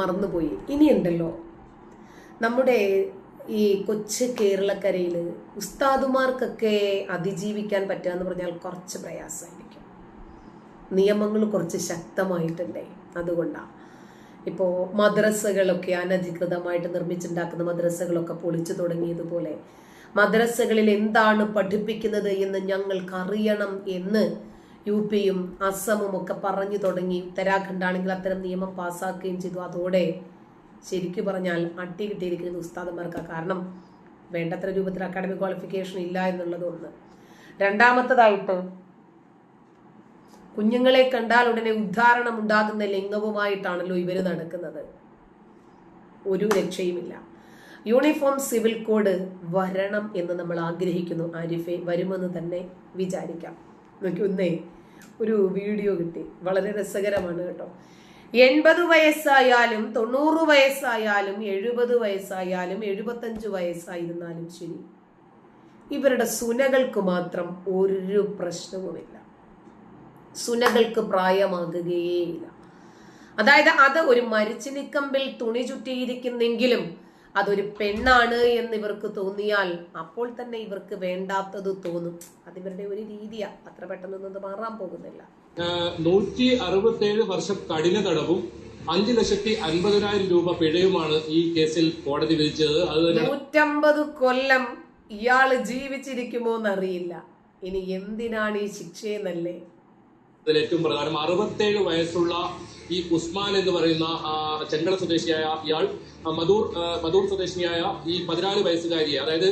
മറന്നുപോയി. ഇനിയുണ്ടല്ലോ. നമ്മുടെ ഈ കൊച്ചു കേരളക്കരയിൽ ഉസ്താദുമാർക്കൊക്കെ അതിജീവിക്കാൻ പറ്റുക എന്ന് പറഞ്ഞാൽ കുറച്ച് പ്രയാസമായിരിക്കും. നിയമങ്ങൾ കുറച്ച് ശക്തമായിട്ടുണ്ടേ അതുകൊണ്ടാണ് ഇപ്പോൾ മദ്രസകളൊക്കെ അനധികൃതമായിട്ട് നിർമ്മിച്ചുണ്ടാക്കുന്ന മദ്രസകളൊക്കെ പൊളിച്ചു തുടങ്ങിയതുപോലെ മദ്രസകളിൽ എന്താണ് പഠിപ്പിക്കുന്നത് എന്ന് ഞങ്ങൾക്കറിയണം എന്ന് യു പിയും അസമും ഒക്കെ പറഞ്ഞു തുടങ്ങി. ഉത്തരാഖണ്ഡ് ആണെങ്കിൽ അത്തരം നിയമം പാസ്സാക്കുകയും ചെയ്തു. അതോടെ ശരിക്കു പറഞ്ഞാൽ അട്ടി കിട്ടിയിരിക്കുന്നത് ഉസ്താദന്മാർക്ക് കാരണം വേണ്ടത്ര രൂപത്തിൽ അക്കാഡമിക് ക്വാളിഫിക്കേഷൻ ഇല്ല എന്നുള്ളത് ഒന്ന്. രണ്ടാമത്തതായിട്ട് കുഞ്ഞുങ്ങളെ കണ്ടാൽ ഉടനെ ഉദ്ധാരണം ഉണ്ടാകുന്ന ലിംഗവുമായിട്ടാണല്ലോ ഇവർ നടക്കുന്നത്. ഒരു രക്ഷയുമില്ല. യൂണിഫോം സിവിൽ കോഡ് വരണം എന്ന് നമ്മൾ ആഗ്രഹിക്കുന്നു. ആരിഫെ വരുമെന്ന് തന്നെ വിചാരിക്കാം. നോക്കി ഒന്നേ ഒരു വീഡിയോ കിട്ടി. വളരെ രസകരമാണ് കേട്ടോ. എൺപത് വയസ്സായാലും തൊണ്ണൂറ് വയസ്സായാലും എഴുപത് വയസ്സായാലും എഴുപത്തഞ്ച് വയസ്സായിരുന്നാലും ശരി. ഇവരുടെ സുനകൾക്ക് മാത്രം ഒരു പ്രശ്നവുമില്ല. സുനകൾക്ക് പ്രായമാകുകയേയില്ല. അതായത് അത് ഒരു മരിച്ചു നിക്കമ്പിൽ തുണി ചുറ്റിയിരിക്കുന്നെങ്കിലും അതൊരു പെണ്ണാണ് എന്ന് ഇവർക്ക് തോന്നിയാൽ അപ്പോൾ തന്നെ ഇവർക്ക് വേണ്ടാത്തത് തോന്നും. അതിവരുടെ ഒരു രീതിയാ. അത്ര പെട്ടെന്നൊന്നും മാറാൻ പോകുന്നില്ല. നൂറ്റി അറുപത്തേഴ് വർഷം കഠിന തടവും അഞ്ചു ലക്ഷത്തി അൻപതിനായിരം രൂപ പിഴയുമാണ് ഈ കേസിൽ കോടതി വിധിച്ചത്. അത് നൂറ്റമ്പത് കൊല്ലം ഇയാൾ ജീവിച്ചിരിക്കുമോ എന്നറിയില്ല ഇനി എന്തിനാണ് ഈ ശിക്ഷയെന്നല്ലേ? അതിൽ ഏറ്റവും പ്രധാനം അറുപത്തേഴ് വയസ്സുള്ള ഈ ഉസ്മാൻ എന്ന് പറയുന്ന ചെങ്കട സ്വദേശിയായ ഇയാൾ മധൂർ മധൂർ സ്വദേശിനിയായ ഈ പതിനാല് വയസ്സുകാരിയെ അതായത്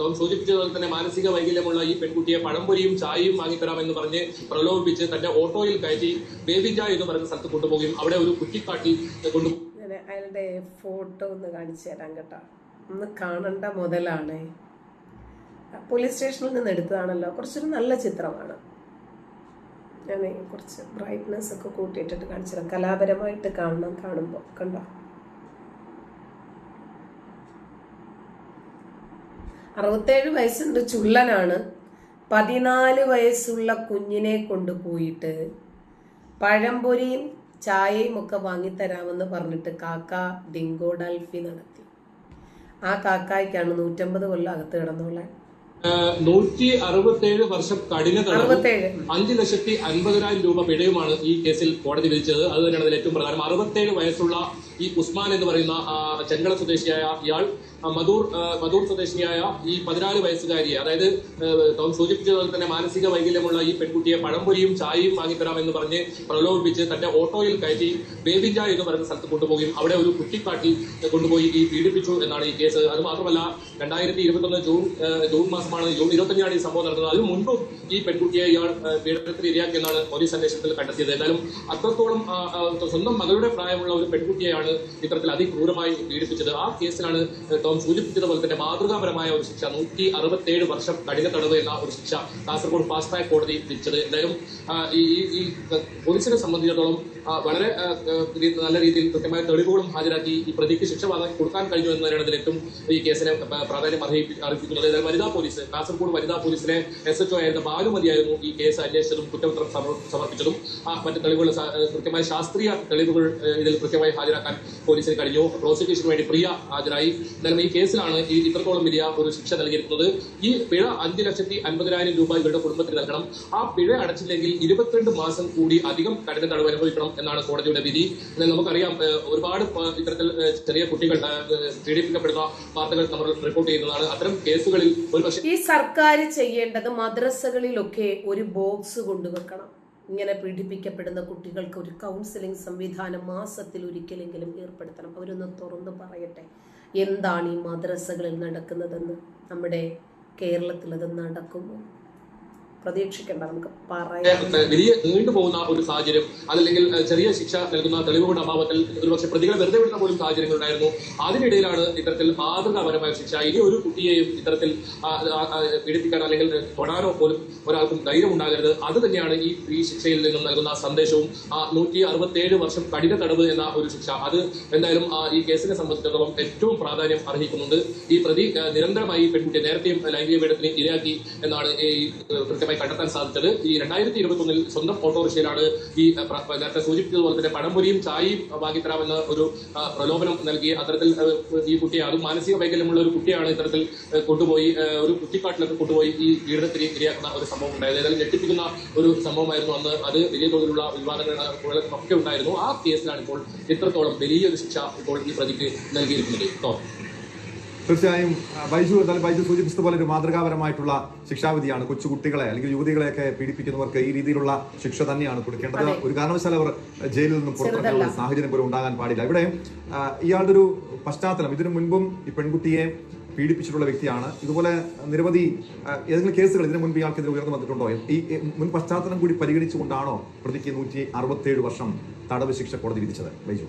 ടോം സൂചിപ്പിച്ചതുപോലെ തന്നെ മാനസിക വൈകല്യമുള്ള ഈ പെൺകുട്ടിയെ പഴംപൊരിയും ചായയും വാങ്ങിത്തരാമെന്ന് പറഞ്ഞ് പ്രലോഭിപ്പിച്ച് തന്റെ ഓട്ടോയിൽ കയറ്റി ബേബിജ എന്ന് പറയുന്ന സ്ഥലത്ത് കൊണ്ടുപോകുകയും അവിടെ ഒരു കുറ്റിക്കാട്ടി കൊണ്ടു അയാളുടെ ഫോട്ടോ ഒന്ന് കാണിച്ചു തരാം കേട്ടോ. ഒന്ന് കാണണ്ട മുതലാണ്. പോലീസ് സ്റ്റേഷനിൽ നിന്ന് എടുത്തതാണല്ലോ. കുറച്ചൊരു നല്ല ചിത്രമാണ്. ഞാൻ കുറച്ച് ബ്രൈറ്റ്നെസ് ഒക്കെ കൂട്ടിയിട്ടിട്ട് കാണിച്ചിരുന്നു കലാപരമായിട്ട് കാണണം കാണുമ്പോൾ കണ്ടോ? അറുപത്തേഴ് വയസ്സുണ്ട് ചുള്ളനാണ്. പതിനാല് വയസ്സുള്ള കുഞ്ഞിനെ കൊണ്ടുപോയിട്ട് പഴംപൊരിയും ചായയും ഒക്കെ വാങ്ങിത്തരാമെന്ന് പറഞ്ഞിട്ട് കാക്ക ഡിങ്കോ ഡൽഫി നടത്തി. ആ കാക്കായ്ക്കാണ് നൂറ്റമ്പത് കൊല്ലം അകത്ത് കിടന്നോളെ നൂറ്റി അറുപത്തേഴ് വർഷം കഠിന തടവും അഞ്ചു ലക്ഷത്തി അൻപതിനായിരം രൂപ പിഴയുമാണ് ഈ കേസിൽ കോടതി വിധിച്ചത്. അത് തന്നെയാണ് അതിൽ ഏറ്റവും പ്രധാനം. അറുപത്തേഴ് വയസ്സുള്ള ഈ ഉസ്മാൻ എന്ന് പറയുന്ന ചെങ്കള സ്വദേശിയായ ഇയാൾ മധൂർ മധൂർ സ്വദേശിനിയായ ഈ പതിനാല് വയസ്സുകാരിയെ അതായത് ടോം സൂചിപ്പിച്ചതുപോലെ തന്നെ മാനസിക വൈകല്യമുള്ള ഈ പെൺകുട്ടിയെ പഴംപൊരിയും ചായയും വാങ്ങിത്തരാമെന്ന് പറഞ്ഞ് പ്രലോഭിപ്പിച്ച് തന്റെ ഓട്ടോയിൽ കയറ്റി ബേബിജ എന്ന് പറയുന്ന സ്ഥലത്ത് കൊണ്ടുപോകുകയും അവിടെ ഒരു കുട്ടിക്കാട്ടിൽ കൊണ്ടുപോയി ഈ പീഡിപ്പിച്ചു എന്നാണ് ഈ കേസ്. അത് മാത്രമല്ല രണ്ടായിരത്തി ഇരുപത്തൊന്ന് ജൂൺ ജൂൺ മാസമാണ് ജൂൺ ഇരുപത്തഞ്ചാണ് ഈ സംഭവം നടന്നത്. അതിനു മുൻപും ഈ പെൺകുട്ടിയെ ഇയാൾ പീഡനത്തിന് ഇരയാക്കിയെന്നാണ് പോലീസ് അന്വേഷണത്തിൽ കണ്ടെത്തിയത്. എന്തായാലും അത്രത്തോളം സ്വന്തം മകളുടെ പ്രായമുള്ള ഒരു പെൺകുട്ടിയെയാണ് ഇത്തരത്തിൽ അതിക്രൂരമായി പീഡിപ്പിച്ചത്. ആ കേസിലാണ് ടോം സൂചിപ്പിച്ചതുപോലെ തന്നെ മാതൃകാപരമായ ഒരു ശിക്ഷ നൂറ്റി അറുപത്തേഴ് വർഷം കഠിന തടവ് എന്ന ഒരു ശിക്ഷ കാസർഗോഡ് ഫാസ്റ്റ് ട്രാക്ക് കോടതി വിധിച്ചത് എന്തായാലും ഈ പോലീസിനെ സംബന്ധിച്ചിടത്തോളം വളരെ നല്ല രീതിയിൽ കൃത്യമായ തെളിവുകളും ഹാജരാക്കി ഈ പ്രതിക്ക് ശിക്ഷ കൊടുക്കാൻ കഴിഞ്ഞു എന്നതാണ് ഇതിൽ ഏറ്റവും ഈ കേസിനെ പ്രാധാന്യം അർഹിക്കുന്നത് വനിതാ പോലീസ് കാസർഗോഡ് വനിതാ പോലീസിലെ എസ് എച്ച് ഒ ആയിരുന്ന ബാലുമതിയായിരുന്നു ഈ കേസ് അന്വേഷിച്ചതും കുറ്റപത്രം സമർപ്പിച്ചതും. ആ മറ്റ് തെളിവുകൾ കൃത്യമായ ശാസ്ത്രീയ തെളിവുകൾ ഇതിൽ കൃത്യമായി ഹാജരാക്കാൻ പോലീസിന് കഴിഞ്ഞു. പ്രോസിക്യൂഷന് വേണ്ടി പ്രിയ ഹാജരായി. എന്നാലും ഈ കേസിലാണ് ഈ ഇത്രത്തോളം വലിയ ഒരു ശിക്ഷ നൽകിയിരിക്കുന്നത്. ഈ പിഴ അഞ്ച് ലക്ഷത്തി അൻപതിനായിരം രൂപ ഇവരുടെ കുടുംബത്തിന് നൽകണം. ആ പിഴ അടച്ചില്ലെങ്കിൽ ഇരുപത്തിരണ്ട് മാസം കൂടി അധികം കഠിന തടവ് അനുഭവിക്കണം. എന്നാണ് കോടതിയുടെ വിധി. പിന്നെ നമുക്കറിയാം ഒരുപാട് ഇത്തരത്തിൽ ചെറിയ കുട്ടികൾ പീഡിപ്പിക്കപ്പെടുന്ന വാർത്തകൾ നമ്മൾ റിപ്പോർട്ട് ചെയ്യുന്നതാണ്. അത്തരം കേസുകളിൽ ഒരുപക്ഷെ ഈ സർക്കാർ ചെയ്യേണ്ടത് മദ്രസകളിലൊക്കെ ഒരു ബോക്സ് കൊണ്ടുവെക്കണം. ഇങ്ങനെ പീഡിപ്പിക്കപ്പെടുന്ന കുട്ടികൾക്ക് ഒരു കൗൺസിലിംഗ് സംവിധാനം മാസത്തിൽ ഒരിക്കലെങ്കിലും ഏർപ്പെടുത്തണം. അവരൊന്ന് തുറന്നു പറയട്ടെ എന്താണ് ഈ മദ്രസകളിൽ നടക്കുന്നതെന്ന്? നമ്മുടെ കേരളത്തിൽ അത് നടക്കുമോ? പ്രതീക്ഷിക്കേണ്ട. നമുക്ക് പറയാം. വലിയ നീണ്ടുപോകുന്ന ഒരു സാഹചര്യം അതല്ലെങ്കിൽ ചെറിയ ശിക്ഷ നൽകുന്ന തെളിവുകളുടെ അഭാവത്തിൽ ഒരുപക്ഷെ പ്രതികളെ വെറുതെ വിടുന്ന പോലും സാഹചര്യങ്ങൾ ഉണ്ടായിരുന്നു അതിനിടയിലാണ് ഇത്തരത്തിൽ മാതൃകാപരമായ ശിക്ഷ ഇനി ഒരു കുട്ടിയെയും ഇത്തരത്തിൽ പീഡിപ്പിക്കാൻ അല്ലെങ്കിൽ തൊടാനോ പോലും ഒരാൾക്കും ധൈര്യം ഉണ്ടാകരുത്. അത് തന്നെയാണ് ഈ ഈ ശിക്ഷയിൽ നിന്നും നൽകുന്ന സന്ദേശവും. നൂറ്റി അറുപത്തേഴ് വർഷം കഠിന തടവ് എന്ന ഒരു ശിക്ഷ. അത് എന്തായാലും ഈ കേസിനെ സംബന്ധിച്ചിടത്തോളം ഏറ്റവും പ്രാധാന്യം അർഹിക്കുന്നുണ്ട്. ഈ പ്രതി നിരന്തരമായി പെൺകുട്ടിയെ നേരത്തെയും ലൈംഗിക പീഡനത്തിന് ഇരയാക്കി എന്നാണ് ഈ ഏഹ്, കൃത്യമായി കണ്ടെത്താൻ സാധിച്ചത്. ഈ രണ്ടായിരത്തി ഇരുപത്തി ഒന്നിൽ സ്വന്തം ഓട്ടോറിക്ഷയിലാണ് ഈ നേരത്തെ സൂചിപ്പിച്ചതുപോലെ തന്നെ പഴംപൊരിയും ചായയും വാങ്ങിത്തരാമെന്ന ഒരു പ്രലോഭനം നൽകി അത്തരത്തിൽ ഈ കുട്ടിയെ അതും മാനസിക വൈകല്യമുള്ള ഒരു കുട്ടിയാണ് ഇത്തരത്തിൽ കൊണ്ടുപോയി ഒരു കുട്ടിക്കാട്ടിലൊക്കെ കൊണ്ടുപോയി ഈ പീഡനത്തിന് ഇരയാക്കുന്ന ഒരു സംഭവം ഉണ്ടായത്. ഏതായാലും ഞെട്ടിപ്പിക്കുന്ന ഒരു സംഭവമായിരുന്നു അന്ന്. അത് വലിയ തോതിലുള്ള വിവാദങ്ങൾ ഒക്കെ ഉണ്ടായിരുന്നു. ആ കേസിലാണ് ഇപ്പോൾ ഇത്രത്തോളം വലിയൊരു ശിക്ഷ ഇപ്പോൾ ഈ പ്രതിക്ക് നൽകിയിരിക്കുന്നത്. തീർച്ചയായും ബൈജു എന്നാലും ബൈജു സൂചിപ്പിച്ചത് പോലെ ഒരു മാതൃകാപരമായിട്ടുള്ള ശിക്ഷാവിധിയാണ് കൊച്ചുകുട്ടികളെ അല്ലെങ്കിൽ യുവതികളെയൊക്കെ പീഡിപ്പിക്കുന്നവർക്ക് ഈ രീതിയിലുള്ള ശിക്ഷ തന്നെയാണ് കൊടുക്കേണ്ടത്. ഒരു കാരണവശാലും അവർ ജയിലിൽ നിന്നും പുറത്തിറങ്ങാനുള്ള. സാഹചര്യം പോലും ഉണ്ടാകാൻ പാടില്ല. ഇവിടെ ഇയാളുടെ ഒരു പശ്ചാത്തലം ഇതിനു മുൻപും ഈ പെൺകുട്ടിയെ പീഡിപ്പിച്ചിട്ടുള്ള വ്യക്തിയാണ്. ഇതുപോലെ നിരവധി ഏതെങ്കിലും കേസുകൾ ഇതിനു മുൻപ് ഇയാൾക്കെതിരെ ഉയർന്നു വന്നിട്ടുണ്ടോ? ഈ ഈ മുൻ പശ്ചാത്തലം കൂടി പരിഗണിച്ചുകൊണ്ടാണോ പ്രതിക്ക് നൂറ്റി അറുപത്തേഴ് വർഷം തടവ് ശിക്ഷ കോടതി വിധിച്ചത്? ബൈജു.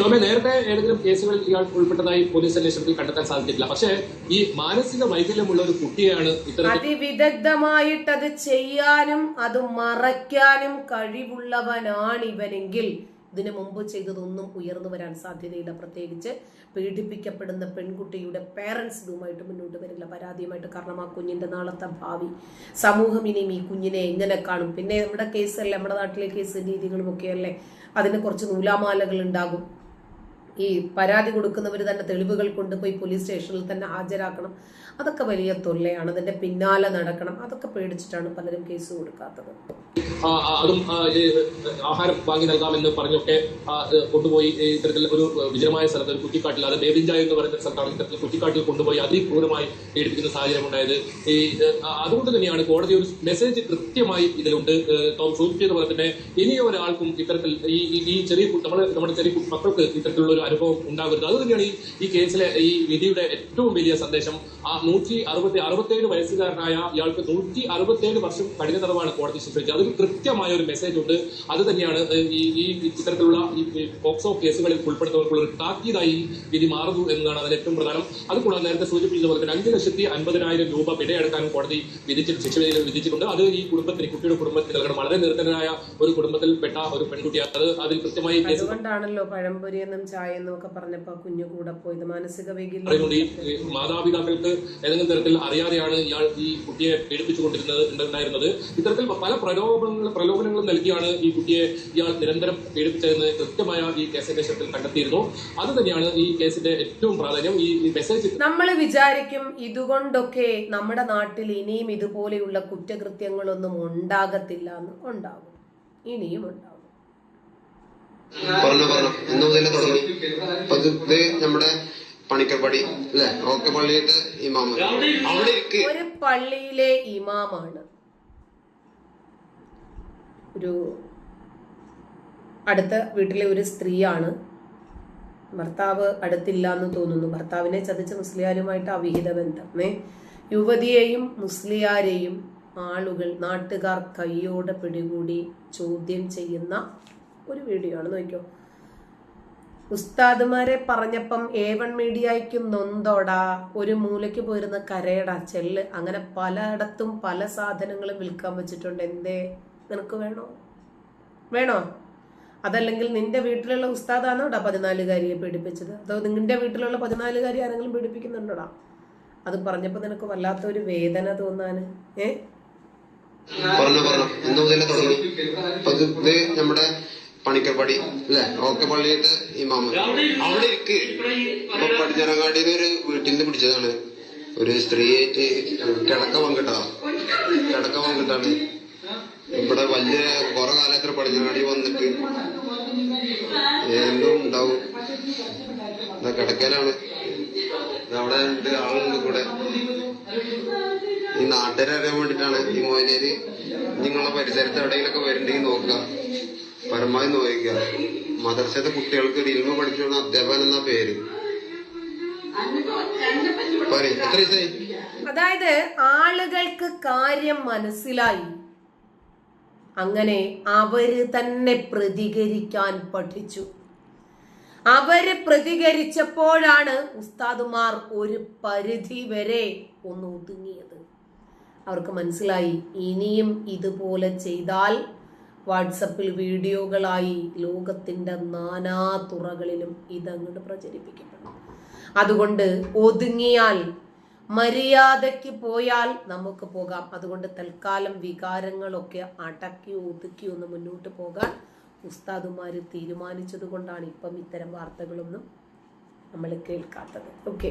ടോമെ നേരത്തെ ഏതെങ്കിലും കേസുകളിൽ ഇയാൾ ഉൾപ്പെട്ടതായി പോലീസ് അന്വേഷണത്തിൽ കണ്ടെത്താൻ സാധിച്ചിട്ടില്ല. പക്ഷേ ഈ മാനസിക വൈകല്യമുള്ള ഒരു കുട്ടിയാണ് അതിവിദഗ്ധമായിട്ട് അത് ചെയ്യാനും അത് മറയ്ക്കാനും കഴിവുള്ളവനാണ് ഇവനെങ്കിൽ ഇതിനു മുമ്പ് ചെയ്തതൊന്നും ഉയർന്നു വരാൻ സാധ്യതയില്ല. പ്രത്യേകിച്ച് പീഡിപ്പിക്കപ്പെടുന്ന പെൺകുട്ടിയുടെ പേരൻസ് ഇതുമായിട്ട് മുന്നോട്ട് വരില്ല. പരാതിയുമായിട്ട് കാരണം ആ കുഞ്ഞിന്റെ നാളത്തെ ഭാവി. സമൂഹം ഇനിയും ഈ കുഞ്ഞിനെ എങ്ങനെ കാണും? പിന്നെ നമ്മുടെ കേസല്ലേ നമ്മുടെ നാട്ടിലെ കേസ് രീതികളും ഒക്കെയല്ലേ അതിന് കുറച്ച് നൂലാമാലകൾ ഉണ്ടാകും. ഈ പരാതി കൊടുക്കുന്നവർ തന്നെ തെളിവുകൾ കൊണ്ടുപോയി പോലീസ് സ്റ്റേഷനിൽ തന്നെ ഹാജരാക്കണം. അതൊക്കെ വലിയ തൊല്ലയാണ്. അതിന്റെ പിന്നാലെ നടക്കണം. അതൊക്കെ പേടിച്ചിട്ടാണ് പലരും കേസ് കൊടുക്കാത്തത്. അതും ആഹാരം വാങ്ങി നൽകാമെന്ന് പറഞ്ഞൊക്കെ കൊണ്ടുപോയി ഇത്തരത്തിൽ ഒരു വിജയമായ സ്ഥലത്ത് ഒരു കുറ്റിക്കാട്ടിൽ അത് ബേബിഞ്ച എന്ന് പറയുന്ന സ്ഥലത്താണ് ഇത്തരത്തിൽ കുറ്റിക്കാട്ടിൽ കൊണ്ടുപോയി അതിക്രൂരമായി പീഡിപ്പിക്കുന്ന സാഹചര്യം ഉണ്ടായത്. ഈ അതുകൊണ്ട് തന്നെയാണ് കോടതി ഒരു മെസ്സേജ് കൃത്യമായി ഇതിലുണ്ട്. ടോം സൂചിപ്പിച്ചതുപോലെ തന്നെ ഇനി ഒരാൾക്കും ഇത്തരത്തിൽ ഈ ഈ- ചെറിയ നമ്മുടെ നമ്മുടെ ചെറിയ മക്കൾക്ക് ഇത്തരത്തിലുള്ള ഒരു അനുഭവം ഉണ്ടാകരുത്. അത് തന്നെയാണ് ഈ ഈ കേസിലെ ഈ വിധിയുടെ ഏറ്റവും വലിയ സന്ദേശം. ആ നൂറ്റി അറുപത്തി അറുപത്തേഴ് വയസ്സുകാരനായ ഇയാൾക്ക് നൂറ്റി അറുപത്തേഴ് വർഷം കഠിന തടവാണ് കോടതി ശിക്ഷിച്ചത്. അതിൽ കൃത്യമായ ഒരു മെസ്സേജ് ഉണ്ട്. അത് തന്നെയാണ് ഈ ഈ ഇത്തരത്തിലുള്ള ഈ പോക്സോ കേസുകളിൽ ഉൾപ്പെടുത്തവർക്കുള്ള ഒരു താക്കീതായി വിധി മാറുന്നു എന്നതാണ് അതിൽ ഏറ്റവും പ്രധാനം. അതുകൂടാതെ നേരത്തെ സൂചിപ്പിച്ചതുപോലെ തന്നെ അഞ്ച് ലക്ഷത്തി അൻപതിനായിരം രൂപ പിഴയെടുക്കാനും കോടതി വിധിച്ചിട്ട് ശിക്ഷ വിധിച്ചിട്ടുണ്ട്. അത് ഈ കുടുംബത്തിന് കുട്ടിയുടെ കുടുംബത്തിൽ നൽകണം. വളരെ നിർത്തനായ ഒരു കുടുംബത്തിൽപ്പെട്ട ഒരു പെൺകുട്ടിയാണ്. അത് അതിൽ കൃത്യമായി അതുകൊണ്ടാണല്ലോ പഴംപൊരി എന്നും ചായ എന്നും പറഞ്ഞപ്പോൾ പറഞ്ഞപ്പോ കുഞ്ഞു കൂടെ പോയത് മാനസിക വൈകല്യം മാതാപിതാക്കൾക്ക് ഏതെങ്കിലും തരത്തിൽ അറിയാതെയാണ് ഇയാൾ ഈ കുട്ടിയെ പീഡിപ്പിച്ചുകൊണ്ടിരുന്നത് ഉണ്ടായിരുന്നത്. ഇത്തരത്തിൽ പല പ്രലോഭനങ്ങൾ പ്രലോഭനങ്ങളും നൽകിയാണ് ഈ കുട്ടിയെ ഇയാൾ നിരന്തരം പീഡിപ്പിച്ചതെന്ന് കൃത്യമായ ഈ കേസ് അന്വേഷണത്തിൽ കണ്ടെത്തിയിരുന്നു. അത് തന്നെയാണ് ഈ കേസിന്റെ ഏറ്റവും പ്രാധാന്യം. ഈ ഈ മെസ്സേജ് നമ്മൾ വിചാരിക്കും ഇതുകൊണ്ടൊക്കെ നമ്മുടെ നാട്ടിൽ ഇനിയും ഇതുപോലെയുള്ള കുറ്റകൃത്യങ്ങളൊന്നും ഉണ്ടാകത്തില്ല എന്ന്. ഉണ്ടാകും. ഇനിയും ഉണ്ടാകും. പറഞ്ഞു പറഞ്ഞു. ഇന്ന് മുതലേ തുടങ്ങി. പതുക്കെ നമ്മുടെ പണിക്കപ്പടി അല്ലെ? ഓക്കെ പള്ളിയിട്ട് ഇമാമ. ഒരു പള്ളിയിലെ ഇമാമാണ്. ഒരു അടുത്ത വീട്ടിലെ ഒരു സ്ത്രീയാണ്. ഭർത്താവ് അടുത്തില്ല എന്ന് തോന്നുന്നു. ഭർത്താവിനെ ചതിച്ച മുസ്ലിയാരുമായിട്ട് അവിഹിത ബന്ധം. ഏ? യുവതിയെയും മുസ്ലിയാരെയും ആളുകൾ നാട്ടുകാർ കയ്യോടെ പിടികൂടി ചോദ്യം ചെയ്യുന്ന ഒരു വീഡിയോ ആണ് നോക്കിയോ ഉസ്താദുമാരെ പറഞ്ഞപ്പം എ വൺ മീഡിയയ്ക്കും നൊന്തോടാ ഒരു മൂലയ്ക്ക് പോയിരുന്ന കരയടാ ചെല്ല്. അങ്ങനെ പലയിടത്തും പല സാധനങ്ങളും വിൽക്കാൻ വെച്ചിട്ടുണ്ട്. എന്തേ? നിനക്ക് വേണോ? വേണോ? അതല്ലെങ്കിൽ നിന്റെ വീട്ടിലുള്ള ഉസ്താദാണോടാ പതിനാലുകാരിയെ പീഡിപ്പിച്ചത്? അതോ നിന്റെ വീട്ടിലുള്ള പതിനാലുകാരി ആരെങ്കിലും പീഡിപ്പിക്കുന്നുണ്ടോടാ? അത് പറഞ്ഞപ്പോ നിനക്ക് വല്ലാത്തൊരു വേദന തോന്നാന്. ഏ? പറഞ്ഞു പറഞ്ഞു. ഇന്ന് മുതലേ തുടങ്ങി. നമ്മുടെ പണിക്കർപടി അല്ലെ? ഓക്കെ പള്ളിയിട്ട് ഇമാമ അവിടെ ഇരിക്ക്. ഇപ്പൊ പടിഞ്ഞാറങ്ങാടിയിൽ ഒരു വീട്ടിൽ നിന്ന് പിടിച്ചതാണ്. ഒരു സ്ത്രീയായിട്ട് കിടക്ക പങ്കിട്ടതാ. കിടക്ക പങ്കിട്ടാണ്. ഇവിടെ വലിയ കുറെ കാലത്തിൽ പടിഞ്ഞാറങ്ങാടി വന്നിട്ട് എന്തോ ഉണ്ടാവും. കിടക്കലാണ് അവിടെ ഉണ്ട് ആളുണ്ട് കൂടെ. ഈ നാട്ടുകാരെ അറിയാൻ വേണ്ടിട്ടാണ് ഈ മോയിലേര് നിങ്ങളെ പരിസരത്ത് എവിടെയെങ്കിലൊക്കെ വരണ്ടെങ്കിൽ നോക്കുക. പരമാവധി നോക്കുക മദർസത്തെ കുട്ടികൾക്ക് ഇൽമ പഠിച്ചുകൊണ്ട് അധ്യാപകൻ എന്ന പേര്? അതായത് ആളുകൾക്ക് കാര്യം മനസ്സിലായി. അങ്ങനെ അവർ തന്നെ പ്രതികരിക്കാൻ പഠിച്ചു. അവർ പ്രതികരിച്ചപ്പോഴാണ് ഉസ്താദുമാർ ഒരു പരിധി വരെ ഒന്ന് ഒതുങ്ങിയത്. അവർക്ക് മനസ്സിലായി ഇനിയും ഇതുപോലെ ചെയ്താൽ വാട്സപ്പിൽ വീഡിയോകളായി ലോകത്തിന്റെ നാനാ തുറകളിലും ഇതങ്ങോട്ട് പ്രചരിപ്പിക്കപ്പെടും അതുകൊണ്ട് ഒതുങ്ങിയാൽ മര്യാദയ്ക്ക് പോയാൽ നമുക്ക് പോകാം. അതുകൊണ്ട് തൽക്കാലം വികാരങ്ങളൊക്കെ അടക്കി ഒതുക്കി ഒന്ന് മുന്നോട്ട് പോകാൻ ഉസ്താദുമാർ തീരുമാനിച്ചത് കൊണ്ടാണ് ഇപ്പം ഇത്തരം വാർത്തകളൊന്നും നമ്മൾ കേൾക്കാത്തത്. ഓക്കെ